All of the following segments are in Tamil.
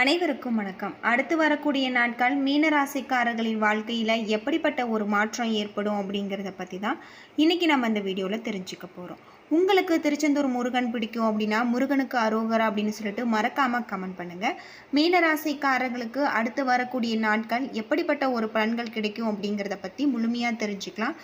அனைவருக்கும் வணக்கம். அடுத்து வரக்கூடிய நாட்கள் மீனராசிக்காரர்களின் வாழ்க்கையில் எப்படிப்பட்ட ஒரு மாற்றம் ஏற்படும் அப்படிங்கிறத பற்றி தான் இன்றைக்கி நம்ம இந்த வீடியோவில் தெரிஞ்சுக்க போகிறோம் உங்களுக்கு திருச்செந்தூர் முருகன் பிடிக்கும் அப்படின்னா முருகனுக்கு அரோகரா அப்படின்னு சொல்லிட்டு மறக்காமல் கமெண்ட் பண்ணுங்கள் மீனராசிக்காரர்களுக்கு அடுத்து வரக்கூடிய நாட்கள் எப்படிப்பட்ட ஒரு பலன்கள் கிடைக்கும் அப்படிங்கிறத பற்றி முழுமையாக தெரிஞ்சுக்கலாம்.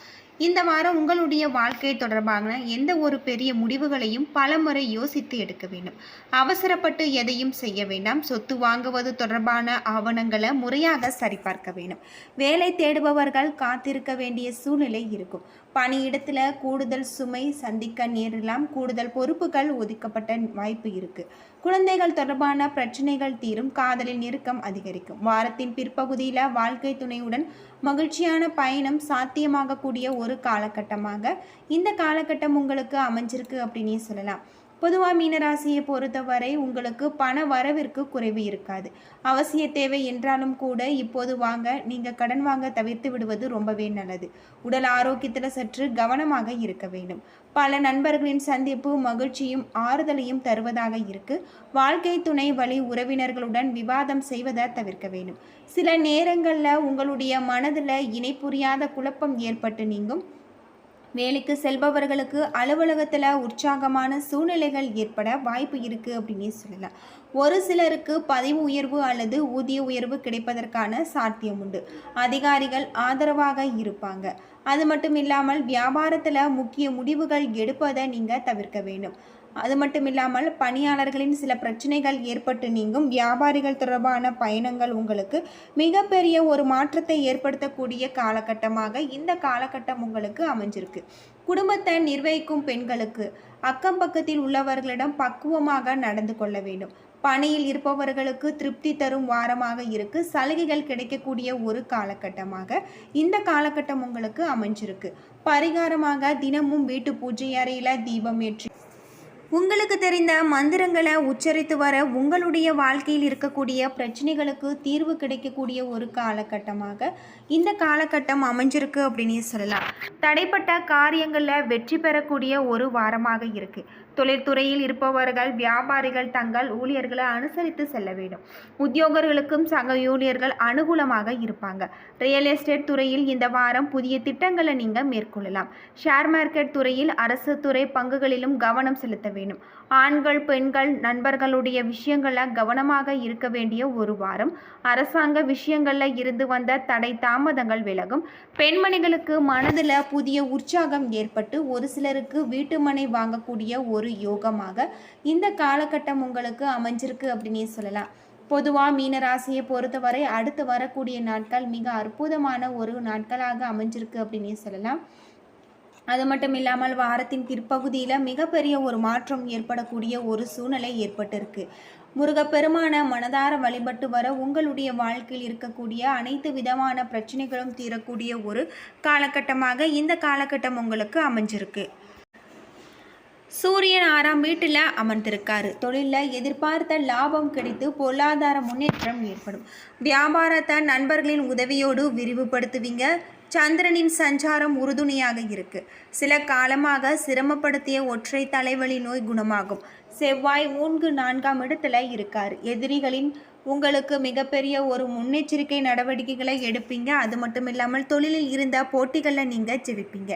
இந்த வாரம் உங்களுடைய வாழ்க்கை தொடர்பான எந்த ஒரு பெரிய முடிவுகளையும் பலமுறை யோசித்து எடுக்க வேண்டும். அவசரப்பட்டு எதையும் செய்ய வேண்டாம். சொத்து வாங்குவது தொடர்பான ஆவணங்களை முறையாக சரிபார்க்க வேண்டும். வேலை தேடுபவர்கள் காத்திருக்க வேண்டிய சூழ்நிலை இருக்கும். பணியிடத்தில் கூடுதல் சுமை சந்திக்க நேரலாம் கூடுதல் பொறுப்புகள் ஒதுக்கப்பட்ட வாய்ப்பு இருக்குது குழந்தைகள் தொடர்பான பிரச்சனைகள் தீரும். காதலின் நெருக்கம் அதிகரிக்கும். வாரத்தின் பிற்பகுதியில் வாழ்க்கை துணையுடன் மகிழ்ச்சியான பயணம் சாத்தியமாகக்கூடிய ஒரு காலகட்டமாக இந்த காலகட்டம் உங்களுக்கு அமைஞ்சிருக்கு அப்படின்னே சொல்லலாம். பொதுவாக மீனராசியை பொறுத்தவரை உங்களுக்கு பண வரவிற்கு குறைவு இருக்காது. அவசிய தேவை என்றாலும் கூட இப்போது வாங்க நீங்கள் கடன் வாங்க தவிர்த்து விடுவது ரொம்பவே நல்லது. உடல் ஆரோக்கியத்தில் சற்று கவனமாக இருக்க வேண்டும். பல நண்பர்களின் சந்திப்பு மகிழ்ச்சியும் ஆறுதலையும் தருவதாக இருக்கு. வாழ்க்கை துணை வழி உறவினர்களுடன் விவாதம் செய்வதை தவிர்க்க வேண்டும். சில நேரங்களில் உங்களுடைய மனதில் இணை புரியாத குழப்பம் ஏற்பட்டு நீங்கும். வேலைக்கு செல்பவர்களுக்கு அலுவலகத்தில் உற்சாகமான சூழ்நிலைகள் ஏற்பட வாய்ப்பு இருக்குது அப்படின்னே சொல்லலாம். ஒரு சிலருக்கு பதவி உயர்வு அல்லது ஊதிய உயர்வு கிடைப்பதற்கான சாத்தியம் உண்டு. அதிகாரிகள் ஆதரவாக இருப்பாங்க. அது மட்டும் இல்லாமல் வியாபாரத்தில் முக்கிய முடிவுகள் எடுப்பதை நீங்கள் தவிர்க்க வேண்டும். அது மட்டும் இல்லாமல் பணியாளர்களின் சில பிரச்சனைகள் ஏற்பட்டு நீங்கும். வியாபாரிகள் தொடர்பான பயணங்கள் உங்களுக்கு மிகப்பெரிய ஒரு மாற்றத்தை ஏற்படுத்தக்கூடிய காலகட்டமாக இந்த காலகட்டம் உங்களுக்கு அமைஞ்சிருக்கு. குடும்பத்தை நிர்வகிக்கும் பெண்களுக்கு அக்கம் பக்கத்தில் உள்ளவர்களிடம் பக்குவமாக நடந்து கொள்ள வேண்டும். பணியில் இருப்பவர்களுக்கு திருப்தி தரும் வாரமாக இருக்கு. சலுகைகள் கிடைக்கக்கூடிய ஒரு காலகட்டமாக இந்த காலகட்டம் உங்களுக்கு அமைஞ்சிருக்கு. பரிகாரமாக தினமும் வீட்டு பூஜை அறையில் தீபம் ஏற்றி உங்களுக்கு தெரிந்த மந்திரங்களை உச்சரித்து வர உங்களுடைய வாழ்க்கையில் இருக்கக்கூடிய பிரச்சனைகளுக்கு தீர்வு கிடைக்கக்கூடிய ஒரு காலகட்டமாக இந்த காலகட்டம் அமைஞ்சிருக்கு அப்படின்னு சொல்லலாம். தடைப்பட்ட காரியங்களில் வெற்றி பெறக்கூடிய ஒரு வாரமாக இருக்குது தொழில்துறையில் இருப்பவர்கள் வியாபாரிகள் தங்கள் ஊழியர்களை அனுசரித்து செல்ல வேண்டும். உத்தியோகர்களுக்கும் சக ஊழியர்கள் அனுகூலமாக இருப்பாங்க. ரியல் எஸ்டேட் துறையில் இந்த வாரம் புதிய திட்டங்களை நீங்கள் மேற்கொள்ளலாம். ஷேர் மார்க்கெட் துறையில் அரசு துறை பங்குகளிலும் கவனம் செலுத்த வேண்டும். ஆண்கள் பெண்கள் நண்பர்களுடைய விஷயங்களில் கவனமாக இருக்க வேண்டிய ஒரு வாரம். அரசாங்க விஷயங்களில் இருந்து வந்த தடை தாமதங்கள் விலகும். பெண்மணிகளுக்கு மனதில் புதிய உற்சாகம் ஏற்பட்டு ஒரு சிலருக்கு வீட்டுமனை வாங்கக்கூடிய ஒரு யோகமாக இந்த காலகட்டம் உங்களுக்கு அமைஞ்சிருக்கு அப்படின்னே சொல்லலாம். பொதுவாக மீனராசியை பொறுத்தவரை அடுத்து வரக்கூடிய நாட்கள் மிக அற்புதமான ஒரு நாட்களாக அமைஞ்சிருக்கு அப்படின்னே சொல்லலாம். அது மட்டும் இல்லாமல் வாரத்தின் பிற்பகுதியில் மிகப்பெரிய ஒரு மாற்றம் ஏற்படக்கூடிய ஒரு சூழ்நிலை ஏற்பட்டிருக்கு. முருகப்பெருமான மனதார வழிபட்டு வர உங்களுடைய வாழ்க்கையில் இருக்கக்கூடிய அனைத்து விதமான பிரச்சனைகளும் தீரக்கூடிய ஒரு காலகட்டமாக இந்த காலகட்டம் உங்களுக்கு அமைஞ்சிருக்கு. சூரியன் ஆறாம் வீட்டில் அமர்ந்திருக்காரு. தொழிலில் எதிர்பார்த்த லாபம் கிடைத்து பொருளாதார முன்னேற்றம் ஏற்படும். வியாபாரத்தை நண்பர்களின் உதவியோடு விரிவுபடுத்துவீங்க. சந்திரனின் சஞ்சாரம் உறுதுணையாக இருக்கு. சில காலமாக சிரமப்படுத்திய ஒற்றை தலைவலி நோய் குணமாகும். செவ்வாய் மூன்று நான்காம் இடத்துல இருக்கார். எதிரிகளின் உங்களுக்கு மிகப்பெரிய ஒரு முன்னெச்சரிக்கை நடவடிக்கைகளை எடுப்பீங்க. அது மட்டும் இல்லாமல் தொழிலில் இருந்த போட்டிகளில் நீங்கள் ஜெயிப்பீங்க.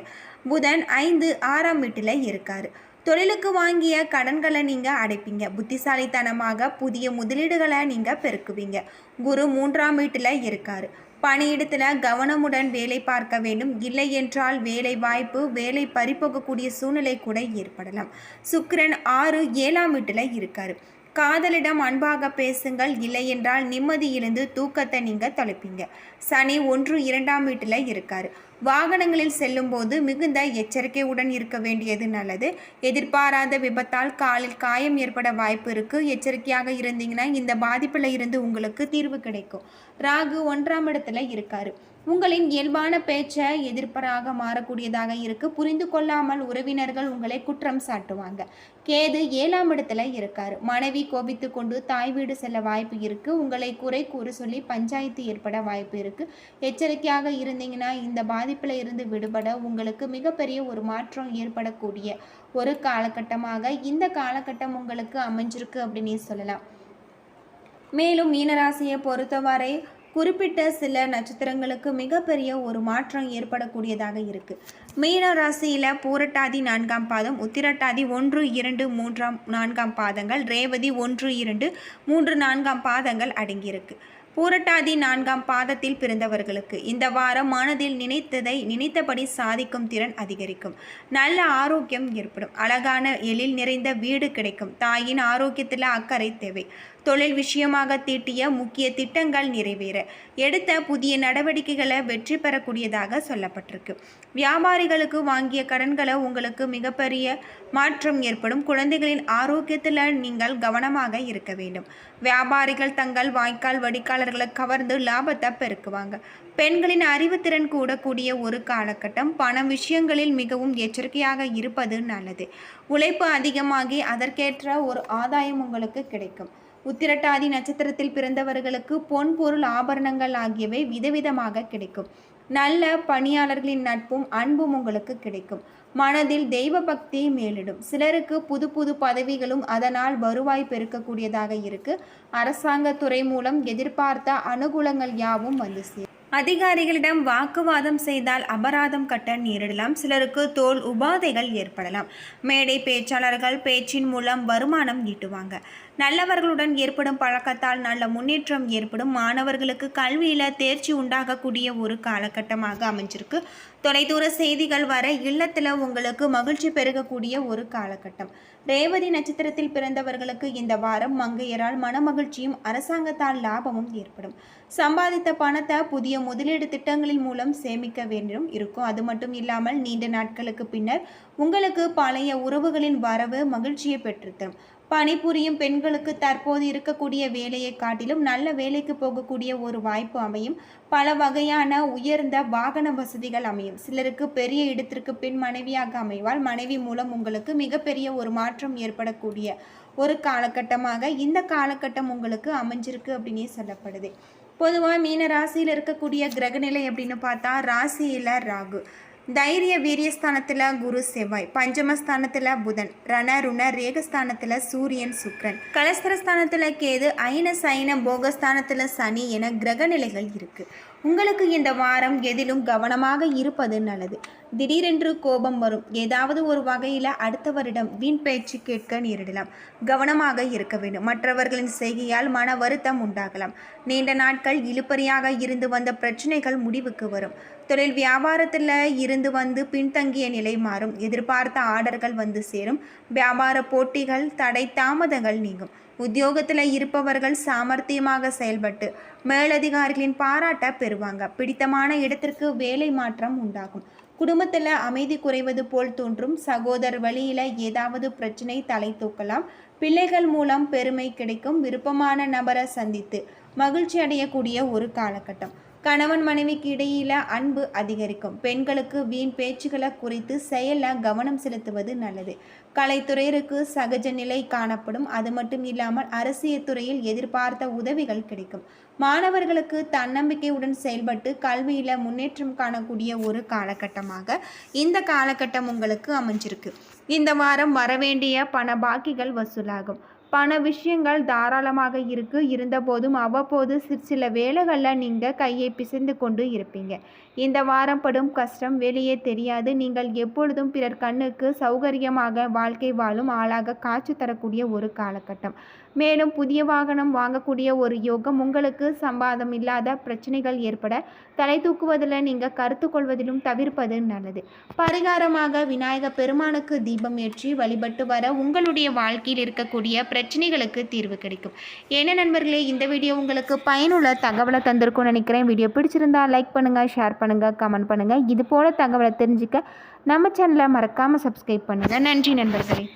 புதன் ஐந்து ஆறாம் வீட்டில் இருக்கார். தொழிலுக்கு வாங்கிய கடன்களை நீங்கள் அடைப்பீங்க. புத்திசாலித்தனமாக புதிய முதலீடுகளை நீங்கள் பெருக்குவீங்க. குரு மூன்றாம் வீட்டில் இருக்கார். பணியிடத்தில் கவனமுடன் வேலை பார்க்க வேண்டும். இல்லை என்றால் வேலை வாய்ப்பு வேலை பறிப்போகக்கூடிய சூழ்நிலை கூட ஏற்படலாம். சுக்கிரன் ஆறு ஏழாம் வீட்டில் இருக்கார். காதலிடம் அன்பாக பேசுங்கள். இல்லை என்றால் நிம்மதியிலிருந்து தூக்கத்தை நீங்கள் தொலைப்பீங்க. சனி ஒன்று இரண்டாம் வீட்டில் இருக்கார். வாகனங்களில் செல்லும்போது மிகுந்த எச்சரிக்கையுடன் இருக்க வேண்டியது நல்லது. எதிர்பாராத விபத்தால் காலில் காயம் ஏற்பட வாய்ப்பு இருக்குது எச்சரிக்கையாக இருந்தீங்கன்னா இந்த பாதிப்பில் இருந்து உங்களுக்கு தீர்வு கிடைக்கும். ராகு ஒன்றாம் இடத்துல இருக்காரு. உங்களின் இயல்பான பேச்சை எதிர்ப்பராக மாறக்கூடியதாக இருக்கு. புரிந்து கொள்ளாமல் உறவினர்கள் உங்களை குற்றம் சாட்டுவாங்க. கேது ஏழாம் இடத்துல இருக்காரு. மனைவி கோபித்து கொண்டு தாய் வீடு செல்ல வாய்ப்பு இருக்கு. உங்களை குறை கூற சொல்லி பஞ்சாயத்து ஏற்பட வாய்ப்பு இருக்கு. எச்சரிக்கையாக இருந்தீங்கன்னா இந்த பாதிப்பில் இருந்து விடுபட உங்களுக்கு மிகப்பெரிய ஒரு மாற்றம் ஏற்படக்கூடிய ஒரு காலகட்டமாக இந்த காலகட்டம் உங்களுக்கு அமைஞ்சிருக்கு அப்படின்னு சொல்லலாம். மேலும் மீனராசியை பொறுத்தவரை குறிப்பிட்ட சில நட்சத்திரங்களுக்கு மிகப்பெரிய ஒரு மாற்றம் ஏற்படக்கூடியதாக இருக்கு. மீன ராசியில் பூரட்டாதி நான்காம் பாதம் உத்திரட்டாதி ஒன்று இரண்டு மூன்றாம் நான்காம் பாதங்கள் ரேவதி ஒன்று இரண்டு மூன்று நான்காம் பாதங்கள் அடங்கியிருக்கு. பூரட்டாதி நான்காம் பாதத்தில் பிறந்தவர்களுக்கு இந்த வாரம் மனதில் நினைத்ததை நினைத்தபடி சாதிக்கும் திறன் அதிகரிக்கும். நல்ல ஆரோக்கியம் ஏற்படும். அழகான எழில் நிறைந்த வீடு கிடைக்கும். தாயின் ஆரோக்கியத்தில் அக்கறை தேவை. தொழில் விஷயமாக தீட்டிய முக்கிய திட்டங்கள் நிறைவேற. எடுத்த புதிய நடவடிக்கைகளை வெற்றி பெறக்கூடியதாக சொல்லப்பட்டிருக்கு. வியாபாரிகளுக்கு வாங்கிய கடன்களை உங்களுக்கு மிகப்பெரிய மாற்றம் ஏற்படும். குழந்தைகளின் ஆரோக்கியத்தில் நீங்கள் கவனமாக இருக்க வேண்டும். வியாபாரிகள் தங்கள் வாய்க்கால் வடிகாலர்களை கவர்ந்து லாபத்தை பெருக்குவாங்க. பெண்களின் அறிவுத்திறன் கூடக்கூடிய ஒரு காலகட்டம். பண விஷயங்களில் மிகவும் எச்சரிக்கையாக இருப்பது நல்லது. உழைப்பு அதிகமாகி அதற்கேற்ற ஒரு ஆதாயம் உங்களுக்கு கிடைக்கும். உத்திரட்டாதி நட்சத்திரத்தில் பிறந்தவர்களுக்கு பொன் பொருள் ஆபரணங்கள் ஆகியவை விதவிதமாக கிடைக்கும். நல்ல பணியாளர்களின் நட்பும் அன்பும் உங்களுக்கு கிடைக்கும். மனதில் தெய்வ பக்தி மேலிடும். சிலருக்கு புது புது பதவிகளும் அதனால் வருவாய் பெருக்கக்கூடியதாக இருக்கு. அரசாங்க துறை மூலம் எதிர்பார்த்த அனுகூலங்கள் யாவும் வந்து சேரும். அதிகாரிகளிடம் வாக்குவாதம் செய்தால் அபராதம் கட்ட நேரிடலாம். சிலருக்கு தோல் உபாதைகள் ஏற்படலாம். மேடை பேச்சாளர்கள் பேச்சின் மூலம் வருமானம் ஈட்டுவாங்க. நல்லவர்களுடன் ஏற்படும் பழக்கத்தால் நல்ல முன்னேற்றம் ஏற்படும். மாணவர்களுக்கு கல்வியில் தேர்ச்சி உண்டாகக்கூடிய ஒரு காலகட்டமாக அமைஞ்சிருக்கு. தொலைதூர செய்திகள் வர இல்லத்தில் உங்களுக்கு மகிழ்ச்சி பெருகக்கூடிய ஒரு காலகட்டம். ரேவதி நட்சத்திரத்தில் பிறந்தவர்களுக்கு இந்த வாரம் மங்கையரால் மனமகிழ்ச்சியும் அரசாங்கத்தால் லாபமும் ஏற்படும். சம்பாதித்த பணத்தை புதிய முதலீடு திட்டங்களின் மூலம் சேமிக்க வேண்டும் இருக்கும். அது மட்டும் இல்லாமல் நீண்ட நாட்களுக்கு பின்னர் உங்களுக்கு பழைய உறவுகளின் வரவு மகிழ்ச்சியை பெற்றுத்தரும். பணிபுரியும் பெண்களுக்கு தற்போது இருக்கக்கூடிய வேலையை காட்டிலும் நல்ல வேலைக்கு போகக்கூடிய ஒரு வாய்ப்பு அமையும். பல வகையான உயர்ந்த வாகன வசதிகள் அமையும். சிலருக்கு பெரிய இடத்திற்கு பின் மனைவியாக அமைவால் மனைவி மூலம் உங்களுக்கு மிகப்பெரிய ஒரு மாற்றம் ஏற்படக்கூடிய ஒரு காலகட்டமாக இந்த காலகட்டம் உங்களுக்கு அமைஞ்சிருக்கு அப்படின்னே சொல்லப்படுது. பொதுவாக மீன ராசியில் இருக்கக்கூடிய கிரகநிலை அப்படின்னு பார்த்தா ராசியில் ராகு. தைரிய வீரியஸ்தானத்தில் குரு செவ்வாய் பஞ்சமஸ்தானத்தில் புதன் ரண ருண ரேகஸ்தானத்தில் சூரியன் சுக்ரன். கலஸ்தரஸ்தானத்தில் கேது ஐன சைன போகஸ்தானத்தில் சனி என கிரக நிலைகள் இருக்குது உங்களுக்கு இந்த வாரம் எதிலும் கவனமாக இருப்பது நல்லது. திடீரென்று கோபம் வரும். ஏதாவது ஒரு வகையில் அடுத்தவரிடம் வீண் பயிற்சி கேட்க நேரிடலாம். கவனமாக இருக்க வேண்டும். மற்றவர்களின் செய்கையால் மன வருத்தம் உண்டாகலாம். நீண்ட நாட்கள் இழுப்பறியாக இருந்து வந்த பிரச்சனைகள் முடிவுக்கு வரும். தொழில் வியாபாரத்தில் இருந்து வந்து பின்தங்கிய நிலை மாறும். எதிர்பார்த்த ஆர்டர்கள் வந்து சேரும். வியாபார போட்டிகள் தடை தாமதங்கள் நீங்கும். உத்தியோகத்தில் இருப்பவர்கள் சாமர்த்தியமாக செயல்பட்டு மேலதிகாரிகளின் பாராட்ட பெறுவாங்க. பிடித்தமான இடத்திற்கு வேலை மாற்றம் உண்டாகும். குடும்பத்தில் அமைதி குறைவது போல் தோன்றும். சகோதரர் வழியில் ஏதாவது பிரச்சனை தலை தூக்கலாம். பிள்ளைகள் மூலம் பெருமை கிடைக்கும். விருப்பமான நபரை சந்தித்து மகிழ்ச்சி அடையக்கூடிய ஒரு காலகட்டம். கணவன் மனைவிக்கு இடையில அன்பு அதிகரிக்கும். பெண்களுக்கு வீண் பேச்சுகளை குறித்து செயலில் கவனம் செலுத்துவது நல்லது. கலைத்துறையிற்கு சகஜ நிலை காணப்படும். அது மட்டும் இல்லாமல் அரசியல் துறையில் எதிர்பார்த்த உதவிகள் கிடைக்கும். மாணவர்களுக்கு தன்னம்பிக்கையுடன் செயல்பட்டு கல்வியில் முன்னேற்றம் காணக்கூடிய ஒரு காலகட்டமாக இந்த காலகட்டம் உங்களுக்கு அமைஞ்சிருக்கு. இந்த வாரம் வரவேண்டிய பண பாக்கிகள் வசூலாகும். பண விஷயங்கள் தாராளமாக இருக்கு. இருந்தபோதும் அவ்வப்போது சில வேலைகளில் நீங்கள் கையை பிசைந்து கொண்டு இருப்பீங்க. இந்த வாரம் படும் கஷ்டம் வெளியே தெரியாது. நீங்கள் எப்பொழுதும் பிறர் கண்ணுக்கு சௌகரியமாக வாழ்க்கை வாழும் ஆளாக காட்சி தரக்கூடிய ஒரு காலகட்டம். மேலும் புதிய வாகனம் வாங்கக்கூடிய ஒரு யோகம் உங்களுக்கு சம்பாதம் இல்லாத பிரச்சனைகள் ஏற்பட தலை தூக்குவதில் நீங்கள் கருத்து கொள்வதிலும் தவிர்ப்பது நல்லது. பரிகாரமாக விநாயக பெருமானுக்கு தீபம் ஏற்றி வழிபட்டு வர உங்களுடைய வாழ்க்கையில் இருக்கக்கூடிய பிரச்சனைகளுக்கு தீர்வு கிடைக்கும். என்ன நண்பர்களே இந்த வீடியோ உங்களுக்கு பயனுள்ள தகவலை தந்திருக்கும்னு நினைக்கிறேன். வீடியோ பிடிச்சிருந்தா லைக் பண்ணுங்கள் ஷேர் பண்ணுங்கள் கமெண்ட் பண்ணுங்கள் இது போல் தகவலை தெரிஞ்சுக்க நம்ம சேனலை மறக்காமல் சப்ஸ்கிரைப் பண்ணுங்கள் நன்றி நண்பர்களே.